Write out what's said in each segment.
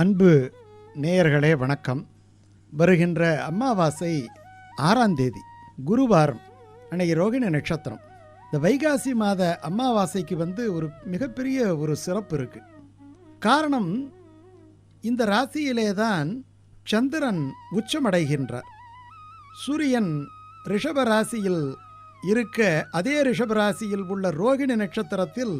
அன்பு நேயர்களே வணக்கம். வருகின்ற அமாவாசை ஆறாம் தேதி குருவாரம் அன்னைக்கு ரோகிணி நட்சத்திரம். இந்த வைகாசி மாத அமாவாசைக்கு வந்து ஒரு மிகப்பெரிய ஒரு சிறப்பு இருக்குது காரணம் இந்த ராசியிலே தான் சந்திரன் உச்சமடைகின்றார். சூரியன் ரிஷப ராசியில் இருக்க அதே ரிஷப ராசியில் உள்ள ரோகிணி நட்சத்திரத்தில்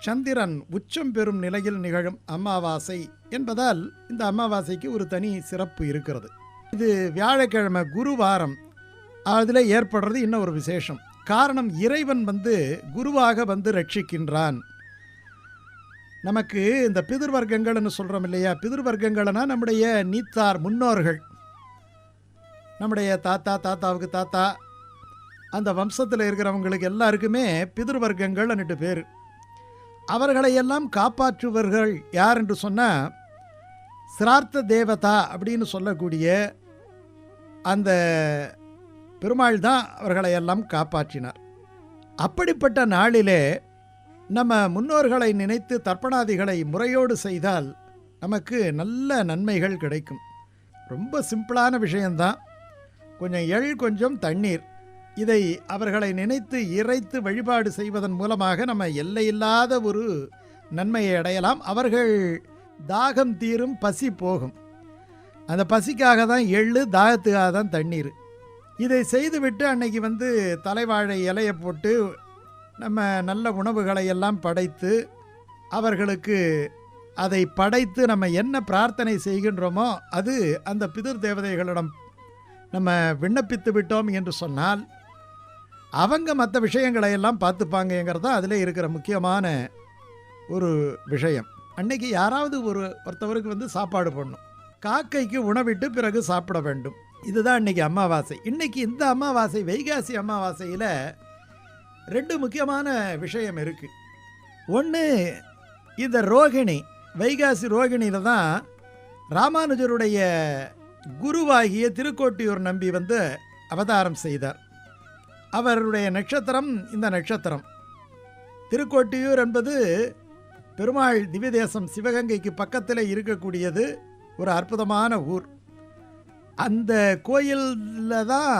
சந்திரன் உச்சம் பெறும் நிலையில் நிகழும் அமாவாசை என்பதால் இந்த அமாவாசைக்கு ஒரு தனி சிறப்பு இருக்கிறது. இது வியாழக்கிழமை குருவாரம். அதில் ஏற்படுறது இன்னும் ஒரு விசேஷம். காரணம் இறைவன் வந்து குருவாக வந்து ரட்சிக்கின்றான். நமக்கு இந்த பிதிர்வர்க்கங்கள்னு சொல்கிறோம் இல்லையா? பிதிர்வர்க்கங்கள்னா நம்முடைய நீத்தார் முன்னோர்கள். நம்முடைய தாத்தா தாத்தாவுக்கு தாத்தா. அந்த வம்சத்தில் இருக்கிறவங்களுக்கு எல்லாருக்குமே பிதிர்வர்க்கங்கள்னுட்டு பேர். அவர்களையெல்லாம் காப்பாற்றுவர்கள் யார் என்று சொன்னால் சிரார்த்த தேவதா அப்படின்னு சொல்லக்கூடிய அந்த பெருமாள் தான் அவர்களை எல்லாம் காப்பாற்றினார். அப்படிப்பட்ட நாளிலே நம்ம முன்னோர்களை நினைத்து தர்ப்பணாதிகளை முறையோடு செய்தால் நமக்கு நல்ல நன்மைகள் கிடைக்கும். ரொம்ப சிம்பிளான விஷயந்தான் கொஞ்சம் எள் கொஞ்சம் தண்ணீர். இதை அவர்களை நினைத்து இறைத்து வழிபாடு செய்வதன் மூலமாக நம்ம எல்லையில்லாத ஒரு நன்மையை அடையலாம். அவர்கள் தாகம் தீரும் பசி போகும். அந்த பசிக்காக தான் எள்ளு தாகத்துக்காக தான் தண்ணீர். இதை செய்துவிட்டு அன்னைக்கு வந்து தலைவாழை இலையை போட்டு நம்ம நல்ல உணவுகளை எல்லாம் படைத்து அவர்களுக்கு அதை படைத்து நம்ம என்ன பிரார்த்தனை செய்கின்றோமோ அது அந்த பிதிர் தேவதைகளிடம் நம்ம விண்ணப்பித்து விட்டோம் என்று சொன்னால் அவங்க மற்ற விஷயங்களை எல்லாம் பார்த்துப்பாங்கங்கிறது தான் அதில் இருக்கிற முக்கியமான ஒரு விஷயம். அன்னைக்கு யாராவது ஒரு ஒருத்தவருக்கு வந்து சாப்பாடு போடணும். காக்கைக்கு உணவிட்டு பிறகு சாப்பிட வேண்டும். இதுதான் இன்னைக்கு அமாவாசை. இன்னைக்கு இந்த அமாவாசை வைகாசி அமாவாசையில் ரெண்டு முக்கியமான விஷயம் இருக்குது ஒன்று இந்த ரோகிணி வைகாசி ரோகிணியில் தான் ராமானுஜருடைய குருவாகிய திருக்கோட்டியூர் நம்பி வந்து அவதாரம் செய்தார். அவருடைய நட்சத்திரம் இந்த நட்சத்திரம். திருக்கோட்டியூர் என்பது பெருமாள் திவ்யதேசம் சிவகங்கைக்கு பக்கத்தில் இருக்கக்கூடியது ஒரு அற்புதமான ஊர். அந்த கோயிலில் தான்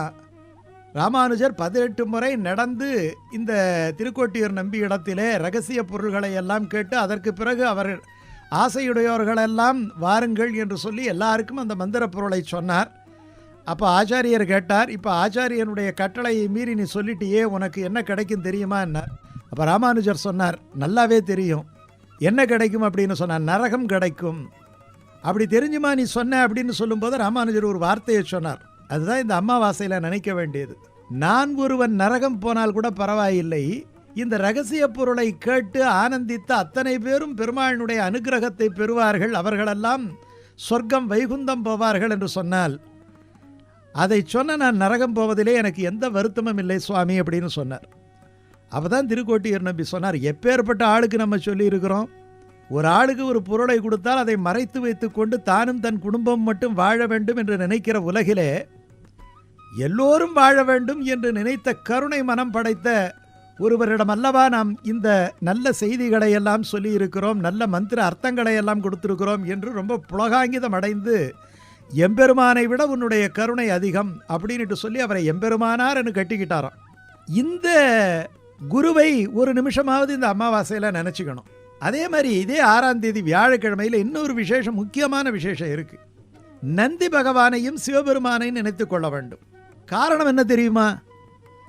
ராமானுஜர் பதினெட்டு முறை நடந்து இந்த திருக்கோட்டியூர் நம்பி இடத்திலே ரகசிய பொருள்களை எல்லாம் கேட்டு அதற்கு பிறகு அவர் ஆசையுடையோர்களெல்லாம் வாருங்கள் என்று சொல்லி எல்லாருக்கும் அந்த மந்திர பொருளை சொன்னார். அப்போ ஆச்சாரியர் கேட்டார் இப்போ ஆச்சாரியனுடைய கட்டளையை மீறி நீ சொல்லிட்டியே உனக்கு என்ன கிடைக்கும் தெரியுமா? என்ன அப்போ ராமானுஜர் சொன்னார் நல்லாவே தெரியும். என்ன கிடைக்கும்? அப்படின்னு சொன்னார் நரகம் கிடைக்கும். அப்படி தெரிஞ்சுமா நீ சொன்ன? அப்படின்னு சொல்லும்போது ராமானுஜர் ஒரு வார்த்தையை சொன்னார். அதுதான் இந்த அம்மாவாசையில் நினைக்க வேண்டியது. நான் ஒருவன் நரகம் போனால் கூட பரவாயில்லை. இந்த ரகசிய பொருளை கேட்டு ஆனந்தித்த அத்தனை பேரும் பெருமாளினுடைய அனுகிரகத்தை பெறுவார்கள். அவர்களெல்லாம் சொர்க்கம் வைகுந்தம் போவார்கள் என்று சொன்னால் அதை சொன்ன நான் நரகம் போவதிலே எனக்கு எந்த வருத்தமும் இல்லை சுவாமி அப்படின்னு சொன்னார். அப்போ தான் திருக்கோட்டியர் நம்பி சொன்னார் எப்பேற்பட்ட ஆளுக்கு நம்ம சொல்லியிருக்கிறோம்? ஒரு ஆளுக்கு ஒரு பொருளை கொடுத்தால் அதை மறைத்து வைத்துக்கொண்டு தானும் தன் குடும்பம் மட்டும் வாழ வேண்டும் என்று நினைக்கிற உலகிலே எல்லோரும் வாழ வேண்டும் என்று நினைத்த கருணை மனம் படைத்த ஒருவரிடம் அல்லவா நாம் இந்த நல்ல செய்திகளை எல்லாம் சொல்லியிருக்கிறோம் நல்ல மந்திர அர்த்தங்களை எல்லாம் கொடுத்திருக்கிறோம் என்று ரொம்ப புலகாங்கிதம் அடைந்து எம்பெருமானை விட உன்னுடைய கருணை அதிகம் அப்படின்ட்டு சொல்லி அவரை எம்பெருமானார் என்று கட்டிக்கிட்டாராம். இந்த குருவை ஒரு நிமிஷமாவது இந்த அமாவாசையில் நினச்சிக்கணும். அதே மாதிரி இதே ஆறாம் தேதி வியாழக்கிழமையில் இன்னொரு விசேஷம் முக்கியமான விசேஷம் இருக்கு. நந்தி பகவானையும் சிவபெருமானையும் நினைத்து கொள்ள வேண்டும். காரணம் என்ன தெரியுமா?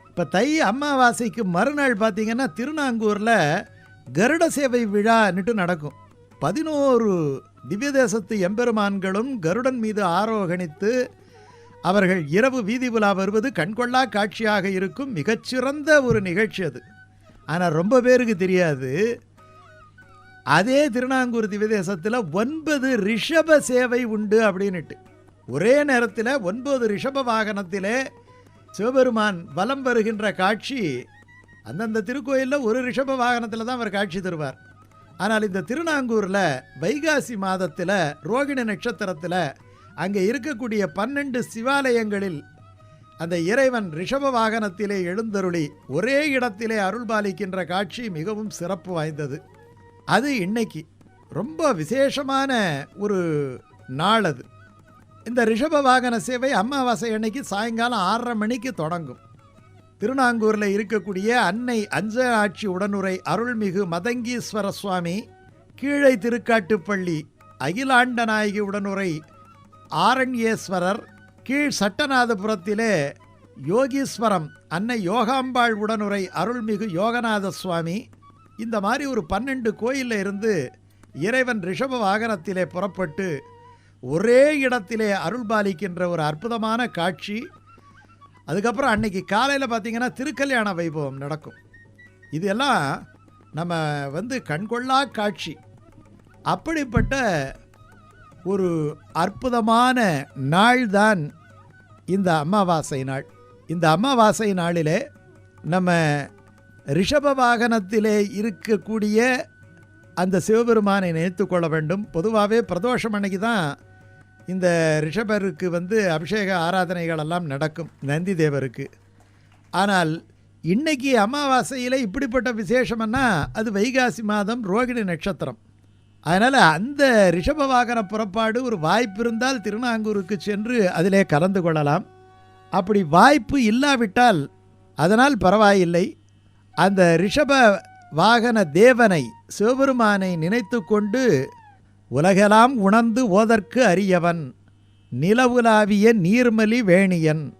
இப்போ தை அமாவாசைக்கு மறுநாள் பார்த்தீங்கன்னா திருநாங்கூரில் கருட சேவை விழான்னுட்டு நடக்கும். பதினோரு திவ்ய தேசத்து எம்பெருமான்களும் கருடன் மீது ஆரோகணித்து அவர்கள் இரவு வீதி உலா வருவது கண்கொள்ளா காட்சியாக இருக்கும் மிகச்சிறந்த ஒரு நிகழ்ச்சி அது. ஆனால் ரொம்ப பேருக்கு தெரியாது. அதே திருநாங்கூர் திவ்யதேசத்தில் ஒன்பது ரிஷப சேவை உண்டு அப்படின்னுட்டு. ஒரே நேரத்தில் ஒன்பது ரிஷப வாகனத்திலே சிவபெருமான் வலம் வருகின்ற காட்சி அந்தந்த திருக்கோயிலில் ஒரு ரிஷப வாகனத்தில் தான் அவர் காட்சி தருவார். ஆனால் இந்த திருநாங்கூரில் வைகாசி மாதத்தில் ரோகிணி நட்சத்திரத்தில் அங்கே இருக்கக்கூடிய பன்னெண்டு சிவாலயங்களில் அந்த இறைவன் ரிஷப வாகனத்திலே எழுந்தருளி ஒரே இடத்திலே அருள்பாலிக்கின்ற காட்சி மிகவும் சிறப்பு வாய்ந்தது. அது இன்னைக்கு ரொம்ப விசேஷமான ஒரு நாள் அது. இந்த ரிஷப வாகன சேவை அமாவாசை அன்னைக்கு சாயங்காலம் ஆறரை மணிக்கு தொடங்கும். திருநாங்கூரில் இருக்கக்கூடிய அன்னை அஞ்ச ஆட்சி உடனுரை அருள்மிகு மதங்கீஸ்வர சுவாமி கீழை திருக்காட்டுப்பள்ளி அகிலாண்டநாயகி உடனுரை ஆரண்யேஸ்வரர் கீழ் சட்டநாதபுரத்திலே யோகீஸ்வரம் அன்னை யோகாம்பாள் உடனுரை அருள்மிகு யோகநாத சுவாமி. இந்த மாதிரி ஒரு பன்னெண்டு கோயிலில் இருந்து இறைவன் ரிஷப வாகனத்திலே புறப்பட்டு ஒரே இடத்திலே அருள் பாலிக்கின்ற ஒரு அற்புதமான காட்சி. அதுக்கப்புறம் அன்னைக்கு காலையில் பார்த்தீங்கன்னா திருக்கல்யாண வைபவம் நடக்கும். இது எல்லாம் நம்ம வந்து கண்கொள்ளா காட்சி. அப்படிப்பட்ட ஒரு அற்புதமான நாள் தான் இந்த அமாவாசை நாள். இந்த அமாவாசை நாளிலே நம்ம ரிஷப வாகனத்திலே இருக்கக்கூடிய அந்த சிவபெருமானை நினைத்து கொள்ள வேண்டும். பொதுவாகவே பிரதோஷம் அன்னைக்கு தான் இந்த ரிஷபருக்கு வந்து அபிஷேக ஆராதனைகள் எல்லாம் நடக்கும் நந்தி தேவருக்கு. ஆனால் இன்னைக்கு அமாவாசையில் இப்படிப்பட்ட விசேஷம்னா அது வைகாசி மாதம் ரோகிணி நட்சத்திரம். அதனால் அந்த ரிஷப வாகன புறப்பாடு ஒரு வாய்ப்பு இருந்தால் திருநாங்கூருக்கு சென்று அதிலே கலந்து கொள்ளலாம். அப்படி வாய்ப்பு இல்லாவிட்டால் அதனால் பரவாயில்லை. அந்த ரிஷப வாகன தேவனை சிவபெருமானை நினைத்து கொண்டு உலகெல்லாம் உணர்ந்து ஓதற்கு அரியவன் நிலவுலாவிய நீர்மலி வேணியன்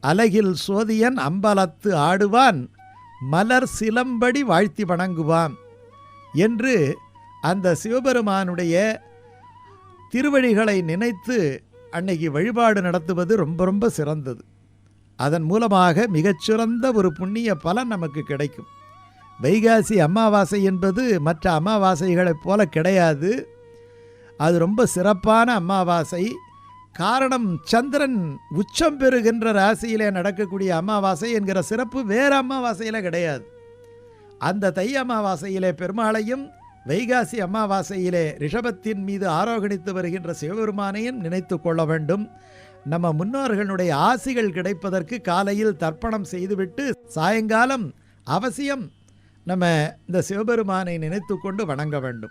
அலகில் சோதியன் அம்பலத்து ஆடுவான் மலர் சிலம்படி வாழ்த்தி வணங்குவான் என்று அந்த சிவபெருமானுடைய திருவழிகளை நினைத்து அன்னைக்கு வழிபாடு நடத்துவது ரொம்ப ரொம்ப சிறந்தது. அதன் மூலமாக மிகச்சிறந்த ஒரு புண்ணிய பலன் நமக்கு கிடைக்கும். வைகாசி அமாவாசை என்பது மற்ற அமாவாசைகளைப் போல கிடையாது. அது ரொம்ப சிறப்பான அமாவாசை. காரணம் சந்திரன் உச்சம் பெறுகின்ற ராசியிலே நடக்கக்கூடிய அமாவாசை என்கிற சிறப்பு வேறு அமாவாசையில் கிடையாது. அந்த தை அமாவாசையிலே பெருமாளையும் வைகாசி அமாவாசையிலே ரிஷபத்தின் மீது ஆரோகணித்து வருகின்ற சிவபெருமானையும் நினைத்து கொள்ள வேண்டும். நம்ம முன்னோர்களுடைய ஆசிகள் கிடைப்பதற்கு காலையில் தர்ப்பணம் செய்துவிட்டு சாயங்காலம் அவசியம் நம்ம இந்த சிவபெருமானை நினைத்து கொண்டு வணங்க வேண்டும்.